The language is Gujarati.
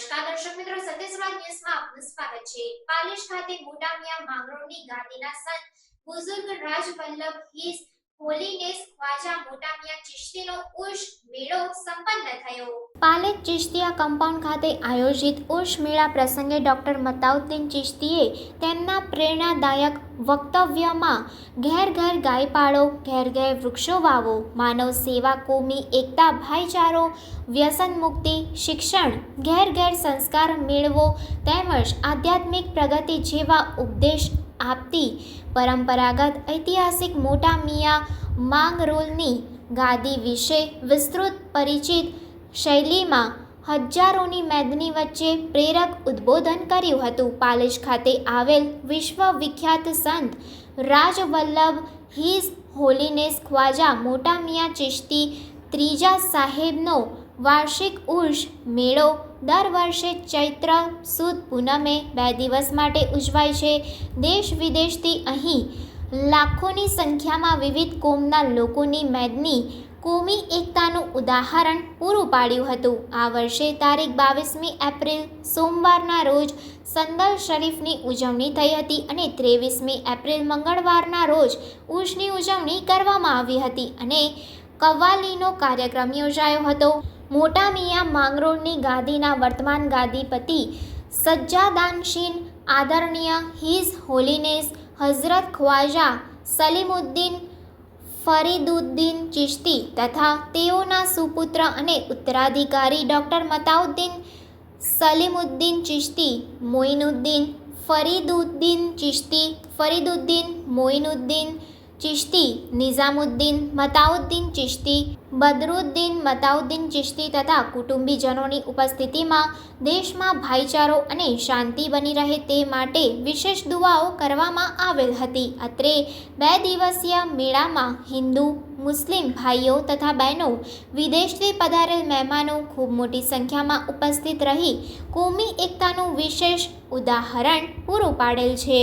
નમસ્કાર દર્શક મિત્રો સત્યસભા ન્યૂઝમાં આપનું સ્વાગત છે. પાલિશ ખાતે મોટામિયા માંગરોળની ગાદીના સંત બુઝુર્ગ રાજ વલ્લભ હિસ હોલીનેસ ખ્વાજા મોટામિયા ચિશ્તીનો ઉર્ષ મેળો સંપન્ન થયો. પાલેજ ચિશ્તિયા કમ્પાઉન્ડ ખાતે આયોજિત ઉર્ષ મેળા પ્રસંગે ડોક્ટર મતાઉદ્દીન ચિશ્તીએ તેમના પ્રેરણાદાયક વક્તવ્યમાં ઘેર ઘર ગાય પાળો, ઘેર ઘેર વૃક્ષો વાવો, માનવ સેવા કોમી, એકતા, ભાઈચારો, વ્યસન મુક્તિ, શિક્ષણ, ઘેર ઘેર સંસ્કાર મેળવો તેમજ આધ્યાત્મિક પ્રગતિ જેવા ઉપદેશ આપતી પરંપરાગત ઐતિહાસિક મોટા મિયા માંગરોલની ગાદી વિશે વિસ્તૃત પરિચિત શૈલીમાં હજારોની મેદની વચ્ચે પ્રેરક ઉદ્બોધન કર્યું હતું. પાલેજ ખાતે આવેલ વિશ્વ વિખ્યાત સંત રાજવલ્લભ હિઝ હોલીનેસ ખ્વાજા મોટા મિયા ચિશ્તી ત્રીજા સાહેબનો વાર્ષિક ઉર્ષ મેળો દર વર્ષે ચૈત્ર, સુદ, પૂનમે બે દિવસ માટે ઉજવાય છે. દેશ વિદેશથી અહીં લાખોની સંખ્યામાં વિવિધ કોમના લોકોની મેદની કોમી એકતાનું ઉદાહરણ પૂરું પાડ્યું હતું. આ વર્ષે તારીખ બાવીસમી એપ્રિલ, સોમવારના રોજ સંદલ શરીફની ઉજવણી થઈ હતી અને ત્રેવીસમી એપ્રિલ મંગળવારના રોજ ઉર્ષની ઉજવણી કરવામાં આવી હતી અને કવ્વાલીનો કાર્યક્રમ યોજાયો હતો. મોટા મિયા માંગરોળની ગાદીના વર્તમાન ગાદીપતિ સજ્જાદાનશીન, આદરણીય હિઝ હોલીનેસ, હઝરત ખ્વાજા સલીમુદ્દીન ફરીદુદ્દીન ચિશ્તી તથા તેઓના સુપુત્ર અને ઉત્તરાધિકારી ડૉક્ટર મતાઉદ્દીન સલીમુદ્દીન ચિશ્તી, મોઇનુદ્દીન ફરીદુદ્દીન ચિશ્તી, ફરીદુદ્દીન મોઇનુદ્દીન ચિશ્તી નિઝામુદ્દીન મતાઉદ્દીન ચિશ્તી બદરુદ્દીન મતાઉદ્દીન ચિશ્તી તથા કુટુંબીજનોની ઉપસ્થિતિમાં દેશમાં ભાઈચારો અને શાંતિ બની રહે તે માટે વિશેષ દુઆઓ કરવામાં આવેલ હતી. અત્રે બે દિવસીય મેળામાં હિન્દુ, મુસ્લિમ ભાઈઓ તથા બહેનો વિદેશથી પધારેલ મહેમાનો ખૂબ મોટી સંખ્યામાં ઉપસ્થિત રહી, કોમી એકતાનું વિશેષ ઉદાહરણ પૂરું પાડેલ છે.